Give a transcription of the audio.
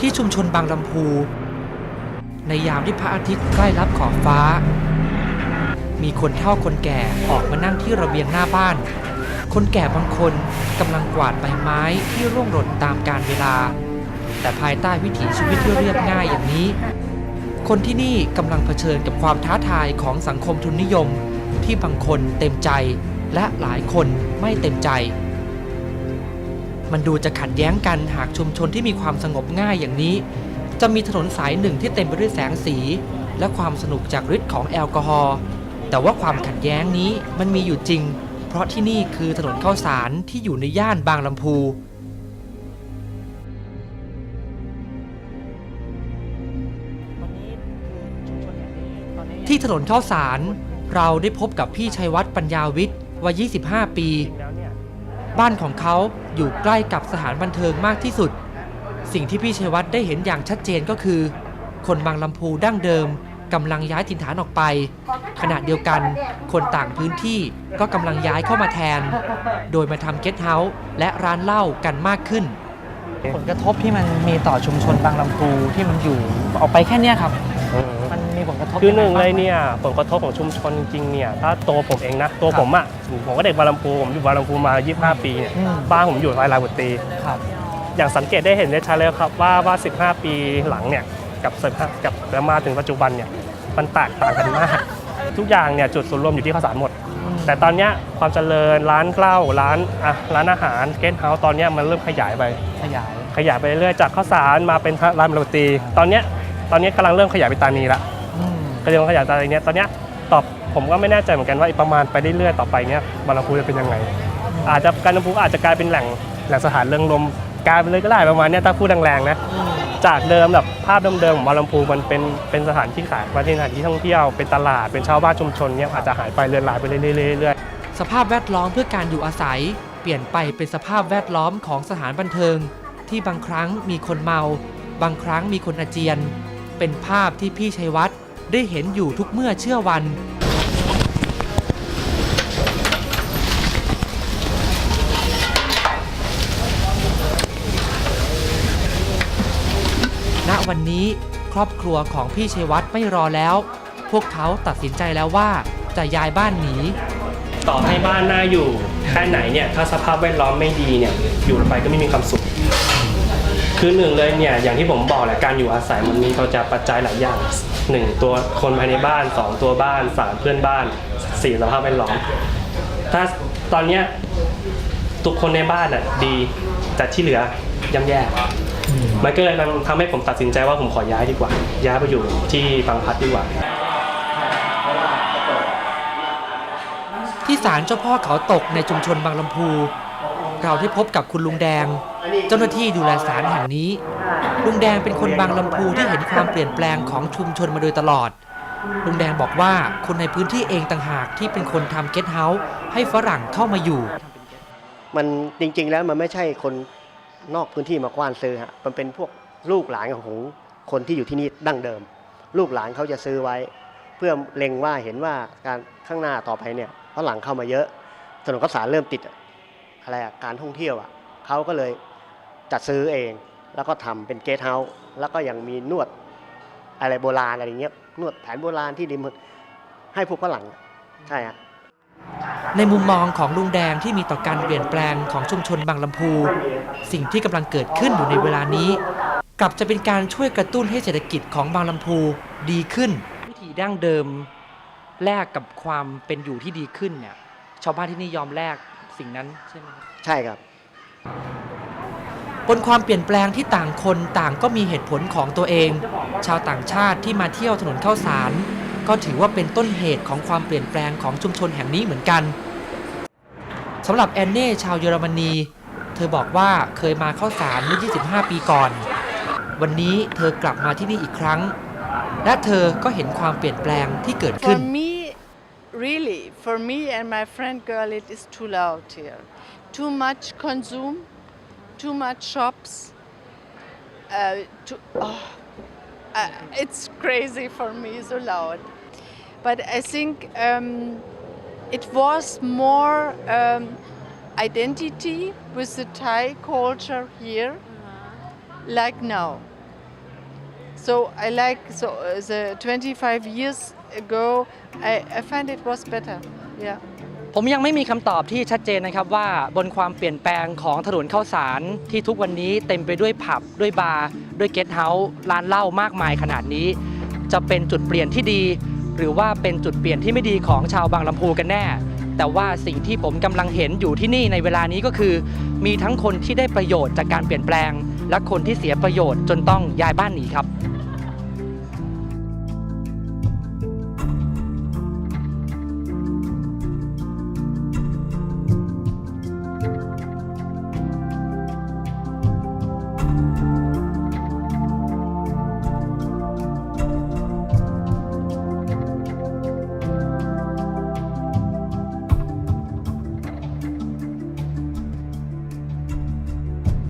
ที่ชุมชนบางลำพู ในยามที่พระอาทิตย์ใกล้รับขอบฟ้า มีคนเฒ่าคนแก่ออกมานั่งที่ระเบียงหน้าบ้าน คนแก่บางคนกำลังกวาดใบไม้ที่ร่วงหล่นตามกาลเวลา แต่ภายใต้วิถีชีวิตที่เรียบง่ายอย่างนี้ คนที่นี่กำลังเผชิญกับความท้าทายของสังคมทุนนิยม ที่บางคนเต็มใจและหลายคนไม่เต็มใจ มันดูจะขัดแย้งกันหากชุมชนที่มีความสงบง่ายอย่างนี้ จะมีถนนสายหนึ่งที่เต็มไปด้วยแสงสี และความสนุกจากฤทธิ์ของแอลกอฮอล์แต่ว่าความขัดแย้งนี้มันมีอยู่จริง เพราะที่นี่คือถนนข้าวสารที่อยู่ในย่านบางลำพูที่ถนนข้าวสาร เราได้พบกับพี่ชัยวัฒน์ปัญญาวิทย์วัย 25 ปี บ้านของเขาอยู่ใกล้กับสถานบันเทิงมากที่สุด สิ่งที่พี่ชัยวัฒน์ได้เห็นอย่างชัดเจนก็คือ คนบางลำพูดั้งเดิมกำลังย้ายถิ่นฐานออกไป ขณะเดียวกัน คนต่างพื้นที่ก็กำลังย้ายเข้ามาแทน โดยมาทำเกสต์เฮาส์และร้านเหล้ากันมากขึ้น ผลกระทบที่มันมีต่อชุมชนบางลำพูที่มันอยู่ออกไปแค่เนี้ยครับ มัน มีผลกระทบคือหนึ่งยัไบ้าเลยเนี่ยผลกระทบของชุมชนจริงๆเนี่ยถ้าตัวผมเองนะตัวผมอะผมก็เด็กบาลัมพูผมอยู่บาลัมพูมา 25 ปีเนี่ยอืมบ้านผมอยู่รายลายบุตรีครับอย่างสังเกตได้เห็นได้ชัดเลยครับว่าว่า 15 ปีหลังเนี่ยกับ15กับแล้วมาถึงปัจจุบันเนี่ยมันแตกต่างกันมาก ทุกอย่างเนี่ยจุดศูนย์รวมอยู่ที่ข้าวสารหมด แต่ตอนเนี้ยความเจริญร้านเหล้าร้านอะร้านอาหารเกสต์เฮาส์ตอนเนี้ยมันเริ่มขยายไปขยายขยายไปเรื่อยๆจากข้าวสารมาเป็นร้านบาลัมตีตอนเนี้ยตอนเนี้ยกำลังเริ่มขยายไปตานีละ อืมก็จะขยายตานีเนี้ยตอนเนี้ยตอบผมก็ไม่แน่ใจเหมือนกันว่าประมาณไปเรื่อยๆต่อไปเนี้ยบาลัมพูจะเป็นยังไง อาจจะการลำพูอาจจะกลายเป็นแหล่งแหล่งสถานเริงรมกลายไปเลยก็ได้ประมาณเนี้ยถ้าพูดแรงๆนะจากเดิมแบบภาพเดิมๆของบาลัมพูมันเป็นเป็นสถานที่ขายเป็นสถานที่ท่องเที่ยวเป็นตลาดเป็นชาวบ้านชุมชนเนี้ยอาจจะหายไปเรือนรายไปเรื่อยๆสภาพแวดล้อมเพื่อการอยู่อาศัย เปลี่ยนไปเป็นสภาพแวดล้อมของสถานบันเทิง ที่บางครั้งมีคนเมา บางครั้งมีคนอาเจียน เป็นภาพที่พี่ชัยวัฒน์ ได้เห็นอยู่ทุกเมื่อเชื่อวัน ณวันนี้ครอบครัวของพี่ชัยวัฒน์ไม่รอแล้ว พวกเขาตัดสินใจแล้วว่าจะย้ายบ้านหนีต่อให้บ้านน่าอยู่แค่ไหนเนี่ยถ้าสภาพแวดล้อมไม่ดีเนี่ยอยู่ไปก็ไม่มีความสุข คือหนึ่งเลยเนี่ยอย่างที่ผมบอกแหละการอยู่อาศัยมันมีเขาจะปัจจัยหลายอย่างหนึ่งตัวคนภายในบ้านสองตัวบ้านสามเพื่อนบ้านสี่สภาพแวดล้อมถ้าตอนเนี้ยทุกคนในบ้านอะดีแต่ที่เหลือย่ำแย่มันก็เลยทำให้ผมตัดสินใจว่าผมขอย้ายดีกว่า ย้ายไปอยู่ที่บางพัดดีกว่า ที่ศาลเจ้าพ่อเขาตกในชุมชนบางลำพู เราได้พบกับคุณลุงแดง เจ้าหน้าที่ดูแลศาลแห่งนี้ ลุงแดงเป็นคนบางลำพูที่เห็นความเปลี่ยนแปลงของชุมชนมาโดยตลอด ลุงแดงบอกว่าคนในพื้นที่เองต่างหากที่เป็นคนทำเกสต์เฮาส์ให้ฝรั่งเข้ามาอยู่ มันจริงๆแล้วมันไม่ใช่คนนอกพื้นที่มากว้านซื้อฮะ มันเป็นพวกลูกหลานของคนที่อยู่ที่นี่ดั้งเดิม ลูกหลานเขาจะซื้อไว้ เพื่อเล็งว่าเห็นว่าการข้างหน้าต่อไปเนี่ยฝรั่งเข้ามาเยอะถนนข้าวสารเริ่มติดอะไรอะการท่องเที่ยวอะเขาก็เลย จัดซื้อเอง แล้วก็ทำเป็นเกสต์เฮาส์แล้วก็ยังมีนวดอะไรโบราณอะไรอย่างเงี้ยนวดแผนโบราณที่ริมให้พวกฝรั่งใช่ฮะในมุมมองของลุงแดงที่มีต่อการเปลี่ยนแปลงของชุมชนบางลำพู สิ่งที่กำลังเกิดขึ้นอยู่ในเวลานี้ กลับจะเป็นการช่วยกระตุ้นให้เศรษฐกิจของบางลำพูดีขึ้น วิธีดั้งเดิมแลกกับความเป็นอยู่ที่ดีขึ้นเนี่ยชาวบ้านที่นี่ยอมแลกสิ่งนั้นใช่ไหมครับใช่ครับ บนความเปลี่ยนแปลงที่ต่างคนต่างก็มีเหตุผลของตัวเอง ชาวต่างชาติที่มาเที่ยวถนนข้าวสาร ก็ถือว่าเป็นต้นเหตุของความเปลี่ยนแปลงของชุมชนแห่งนี้เหมือนกันสำหรับแอนเน่ชาวเยอรมนี เธอบอกว่าเคยมาเข้าสารเมื่อ 25 ปีก่อน วันนี้เธอกลับมาที่นี่อีกครั้ง และเธอก็เห็นความเปลี่ยนแปลงที่เกิดขึ้น me, really, for me and my friend girl, it is too loud here. Too much consume, too much shops. Uh, too, oh, uh, it's crazy for me, so loud. But I think um, it was more um, identity with the Thai culture here, like now. So I like so uh, the 25 years ago. I, I find it was better. Yeah. ผมยังไม่มีคำตอบที่ชัดเจนนะครับว่าบนความเปลี่ยนแปลงของถนนข้าวสารที่ทุกวันนี้เต็มไปด้วยผับด้วยบาร์ด้วยเกสต์เฮาส์ร้านเหล้ามากมายขนาดนี้ จะเป็นจุดเปลี่ยนที่ดี หรือว่าเป็นจุดเปลี่ยนที่ไม่ดีของชาวบางลำพูกันแน่ แต่ว่าสิ่งที่ผมกำลังเห็นอยู่ที่นี่ในเวลานี้ก็คือ มีทั้งคนที่ได้ประโยชน์จากการเปลี่ยนแปลง และคนที่เสียประโยชน์จนต้องย้ายบ้านหนีครับ